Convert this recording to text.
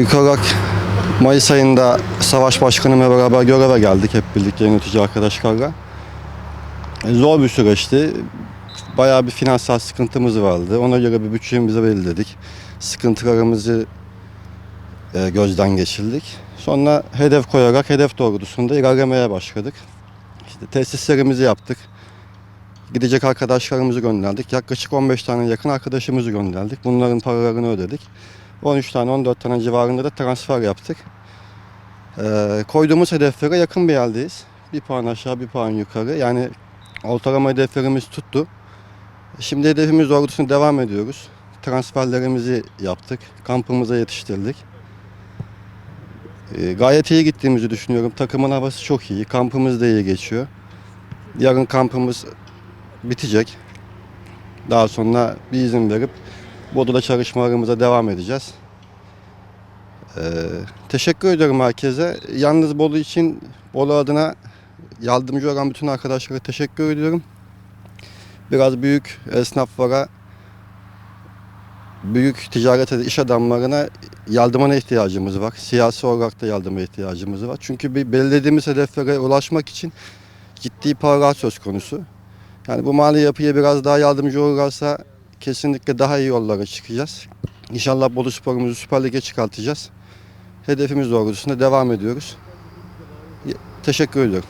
İlk olarak Mayıs ayında Savaş Başkanımla beraber göreve geldik hep birlikte yönetici arkadaşlarla. E, Zor bir süreçti. Bayağı bir finansal sıkıntımız vardı. Ona göre bir bütçemizi belirledik. Sıkıntılarımızı e, gözden geçirdik. Sonra hedef koyarak hedef doğrultusunda ilerlemeye başladık. İşte tesislerimizi yaptık. Gidecek arkadaşlarımızı gönderdik. Yaklaşık 15 tane yakın arkadaşımızı gönderdik. Bunların paralarını ödedik. 13 tane 14 tane civarında da transfer yaptık. Ee, koyduğumuz hedeflere yakın bir yerdeyiz. Bir puan aşağı bir puan yukarı. Yani ortalama hedeflerimiz tuttu. Şimdi hedefimiz doğrultusunda devam ediyoruz. Transferlerimizi yaptık. Kampımıza yetiştirdik. Ee, gayet iyi gittiğimizi düşünüyorum. Takımın havası çok iyi. Kampımız da iyi geçiyor. Yarın kampımız bitecek. Daha sonra bir izin verip Bolu'da çalışmalarımıza devam edeceğiz. Ee, teşekkür ediyorum herkese. Yalnız Bolu için, Bolu adına yardımcı olan bütün arkadaşlara teşekkür ediyorum. Biraz büyük esnaflara, büyük ticaret iş adamlarına yardımına ihtiyacımız var. Siyasi olarak da yardıma ihtiyacımız var. Çünkü bir belirlediğimiz hedeflere ulaşmak için ciddi paralar söz konusu. Yani bu mali yapıya biraz daha yardımcı olurlarsa kesinlikle daha iyi yollara çıkacağız. İnşallah Bolu Spor'umuzu Süper Lig'e çıkartacağız. Hedefimiz doğrultusunda devam ediyoruz. Teşekkür ediyorum.